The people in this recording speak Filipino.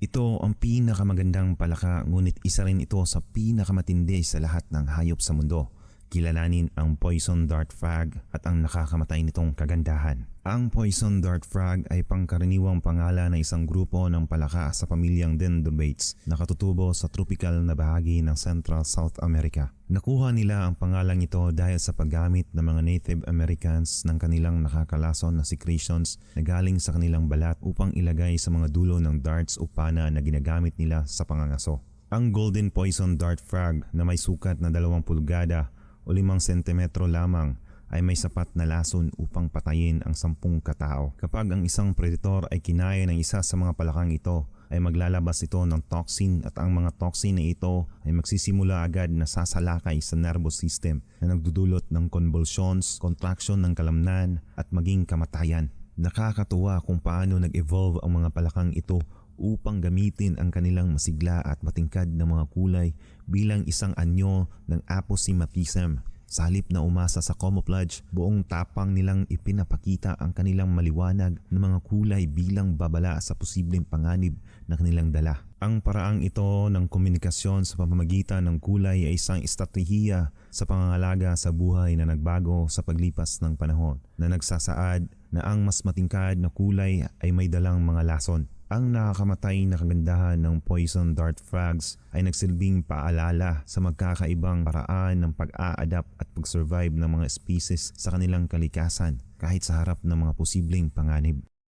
Ito ang pinakamagandang palaka ngunit isa rin ito sa pinakamatindi sa lahat ng hayop sa mundo. Kilalanin ang poison dart frog at ang nakakamatay nitong kagandahan. Ang poison dart frog ay pangkaraniwang pangalan ng isang grupo ng palaka sa pamilyang Dendrobates na katutubo sa tropical na bahagi ng Central South America. Nakuha nila ang pangalang ito dahil sa paggamit ng mga Native Americans ng kanilang nakakalason na secretions na galing sa kanilang balat upang ilagay sa mga dulo ng darts o pana na ginagamit nila sa pangangaso. Ang golden poison dart frog na may sukat na 2 pulgada o 5 sentimetro lamang ay may sapat na lason upang patayin ang sampung katao. Kapag ang isang predator ay kinaya ng isa sa mga palakang ito, ay maglalabas ito ng toxin at ang mga toxin na ito ay magsisimula agad na sasalakay sa nervous system na nagdudulot ng convulsions, contraction ng kalamnan at maging kamatayan. Nakakatuwa kung paano nag-evolve ang mga palakang ito upang gamitin ang kanilang masigla at matingkad na mga kulay bilang isang anyo ng aposematism. Sa na umasa sa camouflage, buong tapang nilang ipinapakita ang kanilang maliwanag na mga kulay bilang babala sa posibleng panganib na kanilang dala. Ang paraang ito ng komunikasyon sa pamamagitan ng kulay ay isang estratehiya sa pangangalaga sa buhay na nagbago sa paglipas ng panahon na nagsasaad na ang mas matingkad na kulay ay may dalang mga lason. Ang nakakamatay na kagandahan ng poison dart frogs ay nagsilbing paalala sa magkakaibang paraan ng pag-a-adapt at pag-survive ng mga species sa kanilang kalikasan kahit sa harap ng mga posibleng panganib.